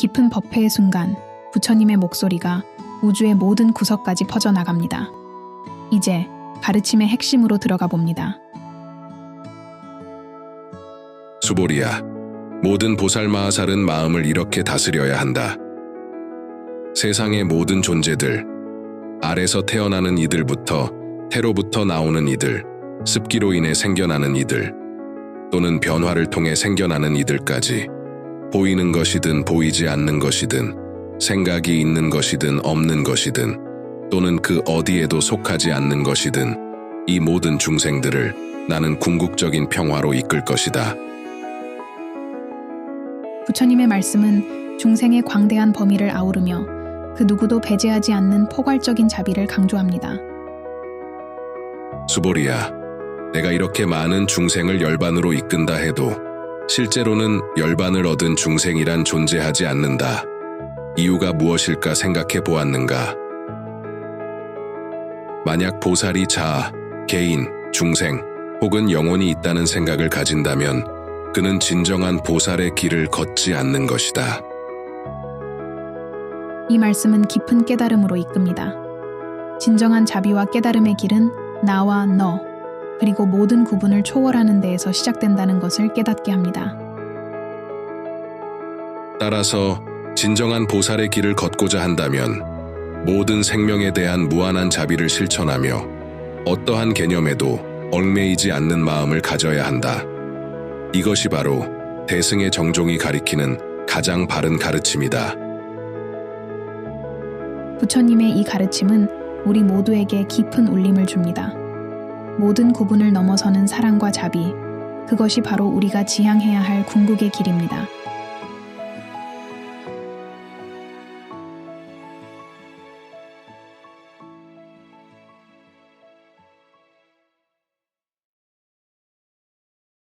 깊은 법회의 순간 부처님의 목소리가 우주의 모든 구석까지 퍼져나갑니다. 이제 가르침의 핵심으로 들어가 봅니다. 수보리야, 모든 보살마하살은 마음을 이렇게 다스려야 한다. 세상의 모든 존재들, 알에서 태어나는 이들부터 태로부터 나오는 이들, 습기로 인해 생겨나는 이들, 또는 변화를 통해 생겨나는 이들까지 보이는 것이든 보이지 않는 것이든 생각이 있는 것이든 없는 것이든 또는 그 어디에도 속하지 않는 것이든 이 모든 중생들을 나는 궁극적인 평화로 이끌 것이다. 부처님의 말씀은 중생의 광대한 범위를 아우르며 그 누구도 배제하지 않는 포괄적인 자비를 강조합니다. 수보리야, 내가 이렇게 많은 중생을 열반으로 이끈다 해도 실제로는 열반을 얻은 중생이란 존재하지 않는다. 이유가 무엇일까 생각해 보았는가? 만약 보살이 자아, 개인, 중생 혹은 영혼이 있다는 생각을 가진다면 그는 진정한 보살의 길을 걷지 않는 것이다. 이 말씀은 깊은 깨달음으로 이끕니다. 진정한 자비와 깨달음의 길은 나와 너, 그리고 모든 구분을 초월하는 데에서 시작된다는 것을 깨닫게 합니다. 따라서 진정한 보살의 길을 걷고자 한다면 모든 생명에 대한 무한한 자비를 실천하며 어떠한 개념에도 얽매이지 않는 마음을 가져야 한다. 이것이 바로 대승의 정종이 가리키는 가장 바른 가르침이다. 부처님의 이 가르침은 우리 모두에게 깊은 울림을 줍니다. 모든 구분을 넘어서는 사랑과 자비, 그것이 바로 우리가 지향해야 할 궁극의 길입니다.